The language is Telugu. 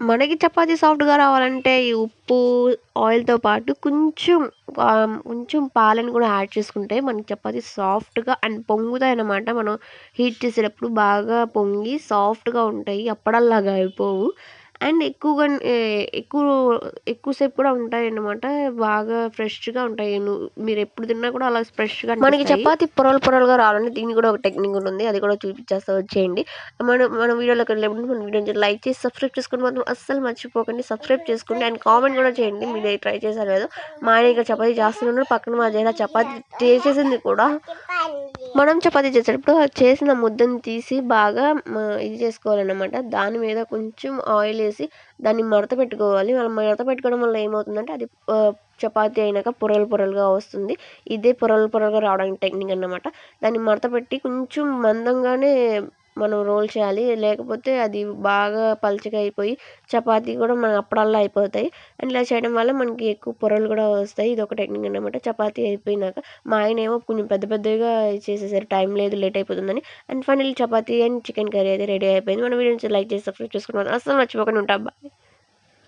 మనకి చపాతీ సాఫ్ట్గా రావాలంటే ఈ ఉప్పు ఆయిల్తో పాటు కొంచెం కొంచెం పాలను కూడా యాడ్ చేసుకుంటే మనకి చపాతీ సాఫ్ట్గా అండ్ పొంగుతాయి అన్నమాట. మనం హీట్ చేసేటప్పుడు బాగా పొంగి సాఫ్ట్గా ఉంటాయి. అప్పడల్లాగా అయిపోవు. అండ్ ఎక్కువగా ఎక్కువ ఎక్కువసేపు కూడా ఉంటాయి అన్నమాట బాగా ఫ్రెష్గా ఉంటాయి. మీరు ఎప్పుడు తిన్నా కూడా అలా ఫ్రెష్గా మనకి చపాతీ పొరలు పొరలుగా రావాలంటే దీనికి కూడా ఒక టెక్నిక్ ఉంది. అది కూడా చూపించేస్తా వచ్చేయండి. మన మన వీడియోలోకి వెళ్ళేప్పుడు మన వీడియోని లైక్ చేసి సబ్స్క్రైబ్ చేసుకుని మాత్రం అస్సలు మర్చిపోకండి. సబ్స్క్రైబ్ చేసుకోండి అండ్ కామెంట్ కూడా చేయండి. మీరు ట్రై చేశారు లేదో మా ఆయన ఇక్కడ చపాతీ చేస్తున్నారు పక్కన మా జైనా చపాతీ చేసేసింది కూడా. మనం చపాతీ చేసేటప్పుడు చేసిన ముద్దను తీసి బాగా ఇది చేసుకోవాలన్నమాట. దాని మీద కొంచెం ఆయిల్ చేసి దాన్ని మడత పెట్టుకోవాలి. అలా మడత పెట్టుకోవడం వల్ల ఏమవుతుందంటే అది చపాతి చపాతీ అయినాక పొరలు పొరలుగా వస్తుంది. ఇదే పొరలు పొరలుగా రావడానికి టెక్నిక్ అన్నమాట. దాన్ని మడత పెట్టి కొంచెం మందంగానే మనం రోల్ చేయాలి. లేకపోతే అది బాగా పలుచగా అయిపోయి చపాతీ కూడా మన అప్పుడల్లా అయిపోతాయి. అండ్ ఇలా చేయడం వల్ల మనకి ఎక్కువ పొరలు కూడా వస్తాయి. ఇది ఒక టెక్నిక్ అన్నమాట. చపాతీ అయిపోయినాక మా ఆయన ఏమో కొంచెం పెద్ద పెద్దగా చేసేసారు. టైం లేదు లేట్ అయిపోతుందని. And final chapati and chicken curry అయితే రెడీ అయిపోయింది. మన వీడియోని లైక్ చేసి సబ్స్క్రైబ్ చేసుకున్నాను అసలు మర్చిపోకుండా ఉంటాం. బాయ్.